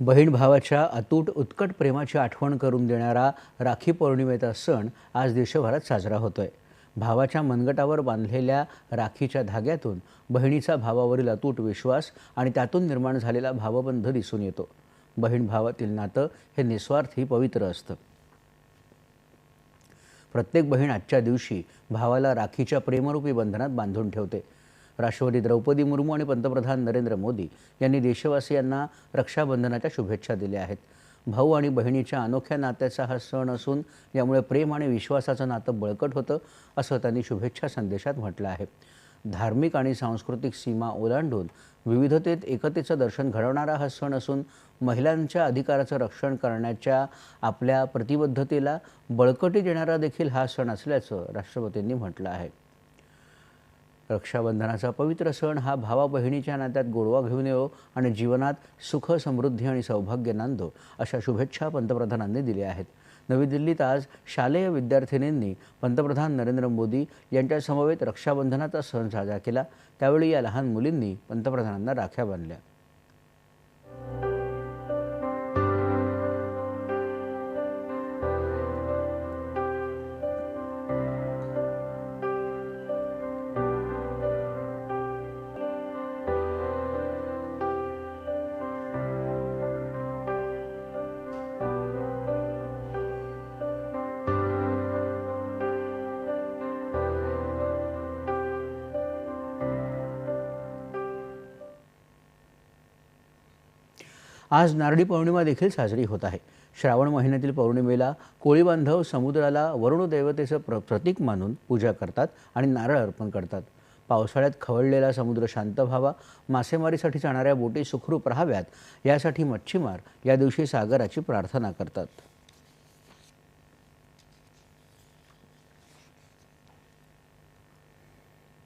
बहीण भावाच्या अतूट उत्कट प्रेमाची आठवण करून देणारा राखी पौर्णिमेचा सण आज देशभरात साजरा होतोय. भावाच्या मनगटावर बांधलेल्या राखीच्या धाग्यातून बहिणीचा भावावरील अतूट विश्वास आणि त्यातून निर्माण झालेला भावबंध दिसून येतो. बहीण भावातील नातं हे निस्वार्थी पवित्र असतं. प्रत्येक बहीण आजच्या दिवशी भावाला राखीच्या प्रेमरूपी बंधनात बांधून ठेवते. राष्ट्रपती द्रौपदी मुर्मू आणि पंतप्रधान नरेंद्र मोदी यांनी देशवासियांना रक्षाबंधनाच्या शुभेच्छा दिल्या आहेत. भाऊ आणि बहिणीच्या अनोख्या नात्याचा हा सण असून यामुळे प्रेम आणि विश्वासाचं नातं बळकट होतं असं त्यांनी शुभेच्छा संदेशात म्हटलं आहे. धार्मिक आणि सांस्कृतिक सीमा ओलांडून विविधतेत एकतेचं दर्शन घडवणारा हा सण असून महिलांच्या अधिकाराचं रक्षण करण्याच्या आपल्या प्रतिबद्धतेला बळकटी देणारा देखील हा सण असल्याचं राष्ट्रपतींनी म्हटलं आहे. रक्षाबंधनाचा पवित्र सण हा भावा बहिणीच्या नात्यात गोडवा घेऊन येवो आणि जीवनात सुख समृद्धी आणि सौभाग्य नांदो अशा शुभेच्छा पंतप्रधानांनी दिल्या आहेत. नवी दिल्लीत आज शालेय विद्यार्थिनींनी पंतप्रधान नरेंद्र मोदी यांच्या समवेत रक्षाबंधनाचा सण साजरा केला. त्यावेळी या लहान मुलींनी पंतप्रधानांना राख्या बांधल्या. आज नारळी पौर्णिमा देखील साजरी होत आहे. श्रावण महिन्यातील पौर्णिमेला कोळी बांधव समुद्राला वरुण देवतेचं प्र प्रतीक मानून पूजा करतात आणि नारळ अर्पण करतात. पावसाळ्यात खवळलेला समुद्र शांत व्हावा मासेमारीसाठी जाणाऱ्या बोटी सुखरूप राहाव्यात यासाठी मच्छीमार या दिवशी सागराची प्रार्थना करतात.